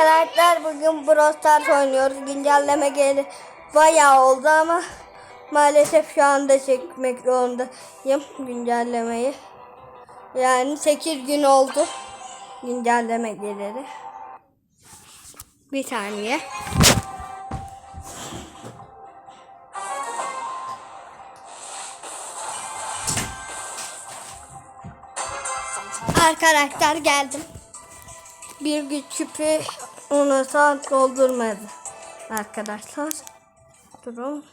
Arkadaşlar bugün Brawl Stars oynuyoruz. Güncelleme geldi. Bayağı oldu ama maalesef şu anda çekmek zorundayım güncellemeyi. Yani 8 gün oldu güncelleme geleli. Bir saniye. Arkadaşlar geldim. Bir güç küpü onu saat doldurmadı. Arkadaşlar. Durun.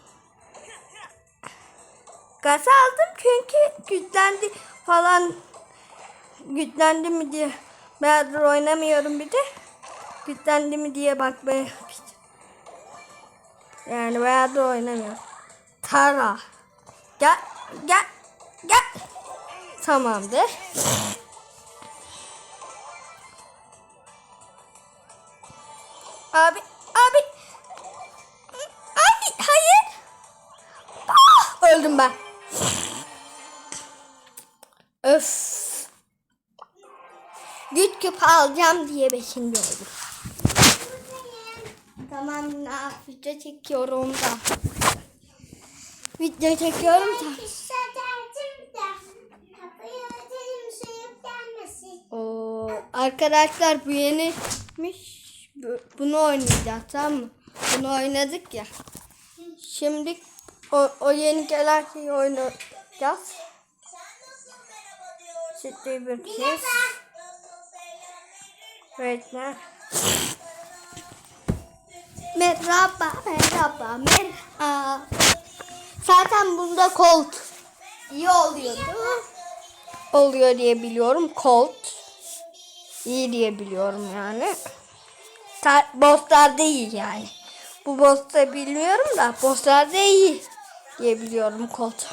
Gaz aldım çünkü güçlendi falan güçlendi mi diye ben oynamıyorum bir de güçlendi mi diye bakmaya. Yani bayağıdır oynamıyorum. Tara. Gel gel gel. Tamamdır. Abi, abi. Abi, hayır. Ah, öldüm ben. Öf. Güç küp alacağım diye oldum. Tamam, video çekiyorum da. Video çekiyorum da. Gelmesin. Oo, arkadaşlar bu yeniymiş. Bu- Bunu oynayacağız tamam mı? Bunu oynadık ya. Şimdi o, o yeni gelen şeyi oynayacağız. Ciddi bir kez. Öğretmen. Merhaba, merhaba, merhaba. Zaten bunda Colt iyi oluyordu. Oluyor diye biliyorum. Colt iyi diye biliyorum yani. Ta- Bosslarda iyi yani. Bu boss'ta bilmiyorum da bosslarda iyi diye biliyorum Colt.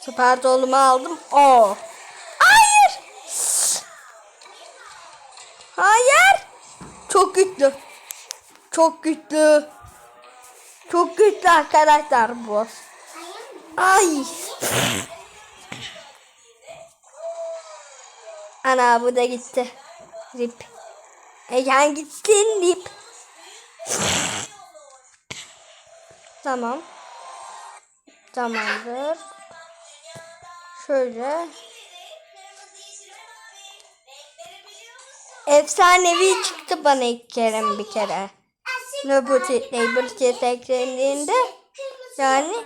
Süper dolumu aldım. O. Hayır. Hayır. Çok güçlü. Çok güçlü. Çok güçlü arkadaşlar bu. Ay. Ana bu da gitti. Rip. Egen gittin rip. Tamam. Tamamdır. Şöyle. Efsanevi çıktı bana ilk kere bir kere. Nöbet Label eklendiğinde yani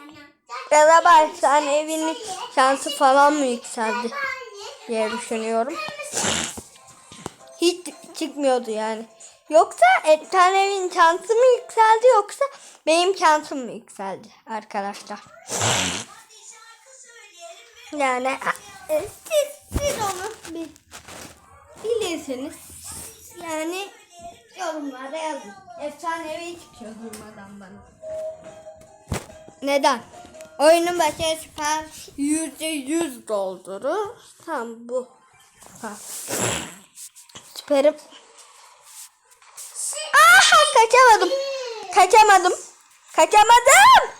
galiba efsanevinin şansı falan mı yükseldi diye düşünüyorum. Hiç çıkmıyordu yani. Yoksa efsanevinin şansı mı yükseldi yoksa benim şansım mı yükseldi arkadaşlar. Yani e, siz, siz onu bir bilirsiniz. Yani yorumlara yazın. Efsanevi çıkıyor durmadan bana. Neden? Oyunun başına süper yüzde yüz doldurur. Tam bu. Ha. Süperim. Aha kaçamadım. Kaçamadım. Kaçamadım.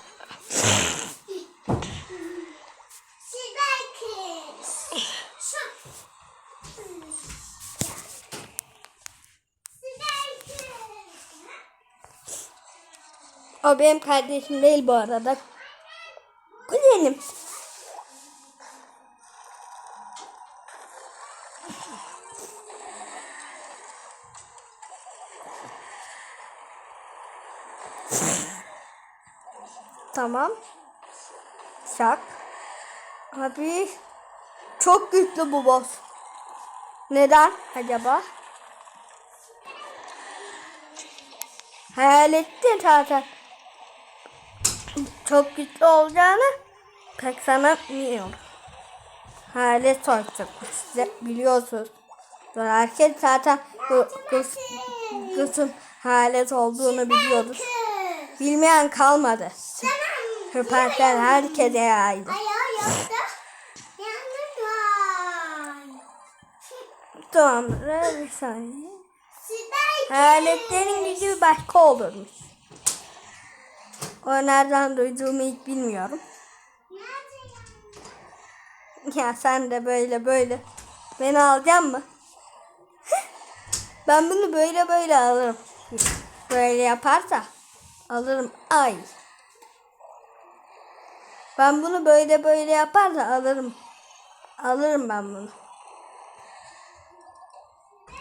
O benim kardeşim değil bu arada. Kuzenim. Tamam. Şak. Abi çok güçlü bu boss. Neden acaba? Hayal ettin zaten. Çok güçlü olacağını pek sanmıyorum. Hayalet soyacak size biliyorsunuz. Herkes zaten kızın hayalet olduğunu biliyoruz. Bilmeyen kalmadı. Hüperler herkese yaydı. Tamamdır bir saniye. Hayaletlerin gücü başka olurmuş. O nereden duyduğumu hiç bilmiyorum. Ya? Sen de böyle böyle. Beni alacak mı? Ben bunu böyle böyle alırım. Böyle yaparsa alırım. Ay. Ben bunu böyle böyle yaparsa alırım. Alırım ben bunu.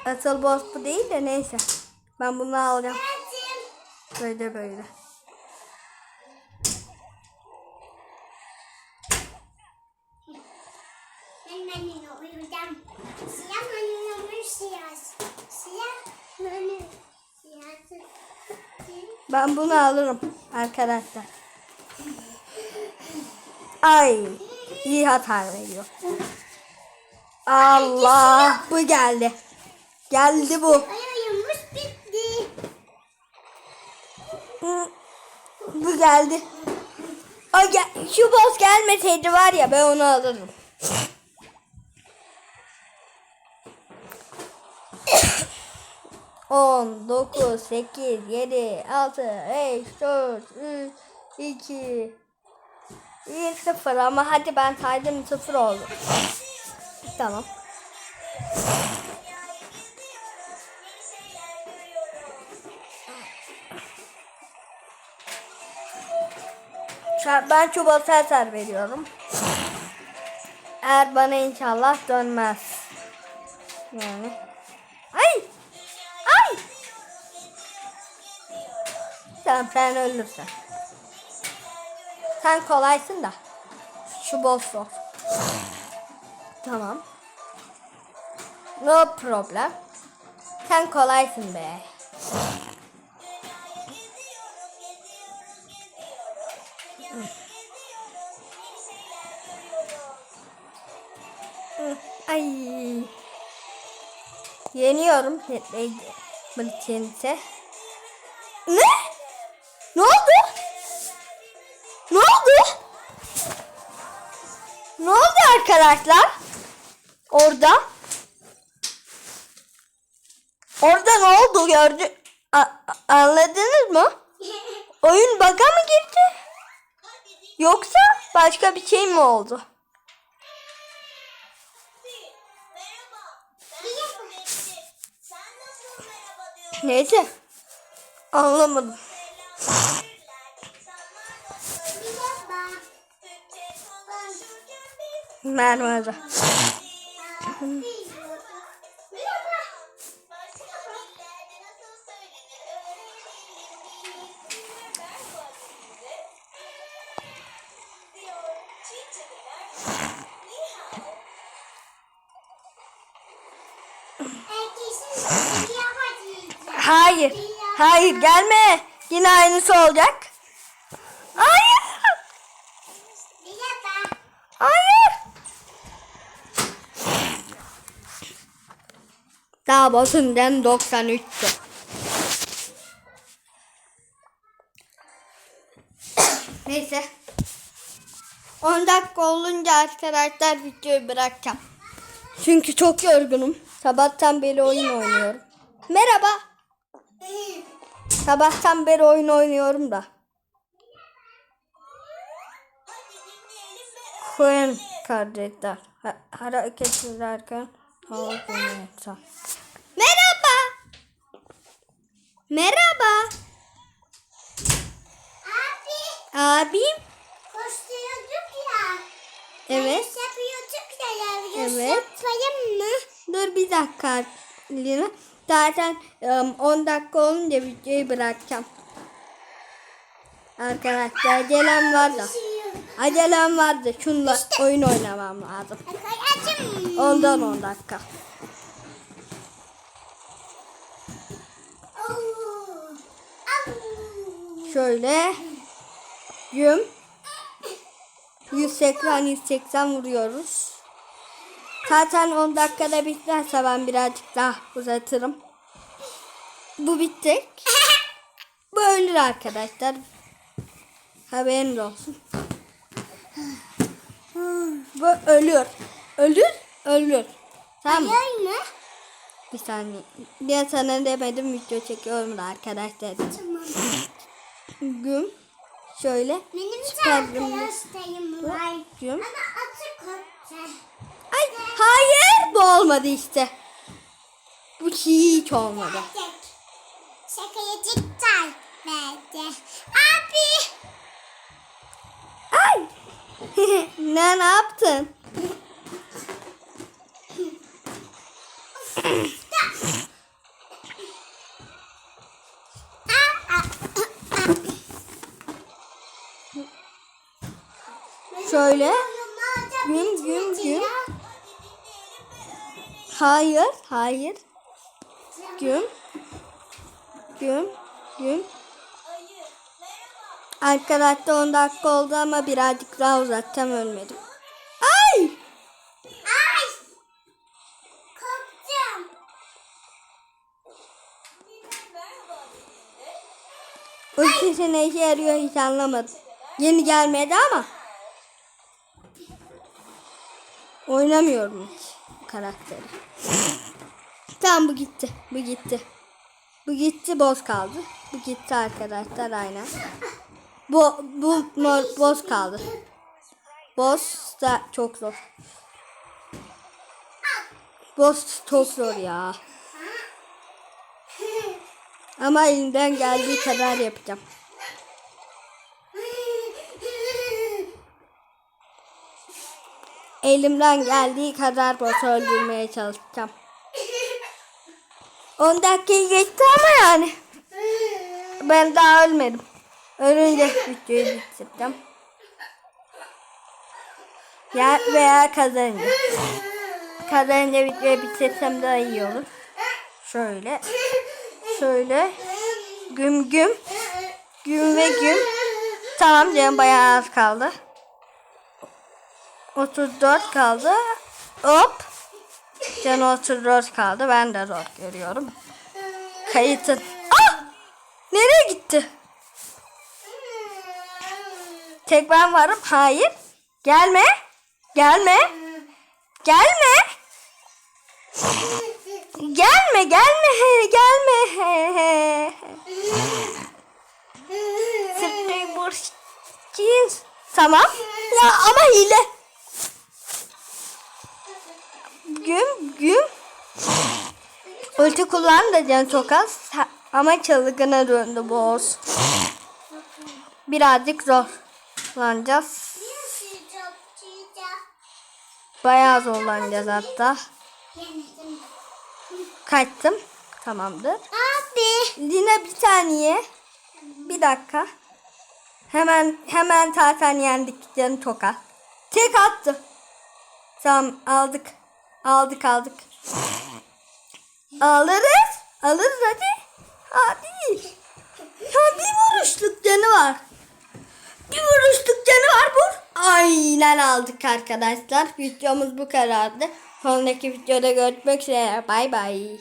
Asıl boss bu değil de neyse. Ben bunu alacağım. Böyle böyle. Ben bunu alırım arkadaşlar. Ay iyi hata veriyor. Allah bu geldi. Geldi bu. Bu geldi. Ay gel, şu boss gelmeseydi var ya ben onu alırım. On, dokuz, sekiz, yedi, altı, beş, dört, üç, iki, bir, sıfır ama hadi ben saydım sıfır oldu. Tamam. Ben çubuğa eser veriyorum. Eğer bana inşallah dönmez. Yani. Tamam sen ölürsen. Sen kolaysın da. Şu boss zor. Tamam. No problem. Sen kolaysın be. Ay. Yeniyorum. Britinte. Ne? Ne oldu? Ne oldu? Ne oldu arkadaşlar? Orada. Orada ne oldu gördü? A- anladınız mı? Oyun bug'a mı girdi? Yoksa başka bir şey mi oldu? Neyse. Anlamadım. Merhaba. Hayır. Hayır gelme. Yine aynısı olacak. Hayır. Hayır. Daha basından 93'tü. Neyse. 10 dakika olunca arkadaşlar videoyu bırakacağım. Çünkü çok yorgunum. Sabahtan beri oyun oynuyorum. Merhaba. Sabahtan beri oyun oynuyorum da. Koyun kardeşler. Ha- Hareket ederken. Merhaba. Merhaba. Abi Abim. koşturuyorduk ya. Evet. Yarış yapıyorduk ya. Yarış Evet. yapayım mı? Dur bir dakika. Lina. Zaten ım, 10 dakika olunca videoyu bırakacağım. Arkadaşlar acelem var da. Acelem vardı. Şunla oyun oynamam lazım. Ondan 10 dakika. Şöyle. Yüm. 180 180 vuruyoruz. Zaten 10 dakikada bitmezse ben birazcık daha uzatırım. Bu bitecek. Bu ölür arkadaşlar. Haberiniz olsun. Bu ölür. Ölür, ölür. Tamam mı? Bir saniye. Ben sana demedim video çekiyorum da arkadaşlar. Tamam. Güm. Şöyle. Benim Çıkardım. arkadaşlarım var. Güm. Ama atı kaç. Ay hayır bu olmadı işte. Bu hiç olmadı. Şakaya çıktay bence. Abi. Ay. ne ne yaptın? Şöyle. Güm güm. Hayır, hayır. Güm. Güm. Güm. Arkadaşlar 10 dakika oldu ama birazcık daha uzatacağım ölmedim. Ay! Ay. Korktum. Ultisi ne işe yarıyor hiç anlamadım. Yeni gelmedi ama. Oynamıyorum karakteri. Tamam bu gitti. Bu gitti. Bu gitti boz kaldı. Bu gitti arkadaşlar aynen. Bu bu mor, boz kaldı. Boz da çok zor. Boz çok zor ya. Ama elimden geldiği kadar yapacağım. Elimden geldiği kadar boss öldürmeye çalışacağım. 10 dakikayı geçti ama yani. Ben daha ölmedim. Ölünce videoyu bitireceğim. Ya veya kazanınca. Kazanınca videoyu bitirsem daha iyi olur. Şöyle. Şöyle. Güm güm. Güm ve güm. Tamam canım bayağı az kaldı. 34 kaldı. Hop. Can 34 kaldı. Ben de zor görüyorum. Kayıtın. Ah! Nereye gitti? Tek ben varım. Hayır. Gelme. Gelme. Gelme. Gelme, gelme, gelme. Springboard jeans. Tamam. Ya ama hile. Güm, güm. Ulti kullan da can. Ha- Ama çılgına döndü boss. Birazcık zorlanacağız. Bayağı zorlanacağız hatta. Kaçtım. Tamamdır. Abi. Lina bir saniye. Bir dakika. Hemen hemen zaten yendik canı çok az. Tek attı. Tamam aldık. Aldık aldık. Alırız. Alırız hadi. Hadi. Ya bir vuruşluk canı var. Bir vuruşluk canı var bu. Aynen aldık arkadaşlar. Videomuz bu kadardı. Sonraki videoda görüşmek üzere. Bay bay.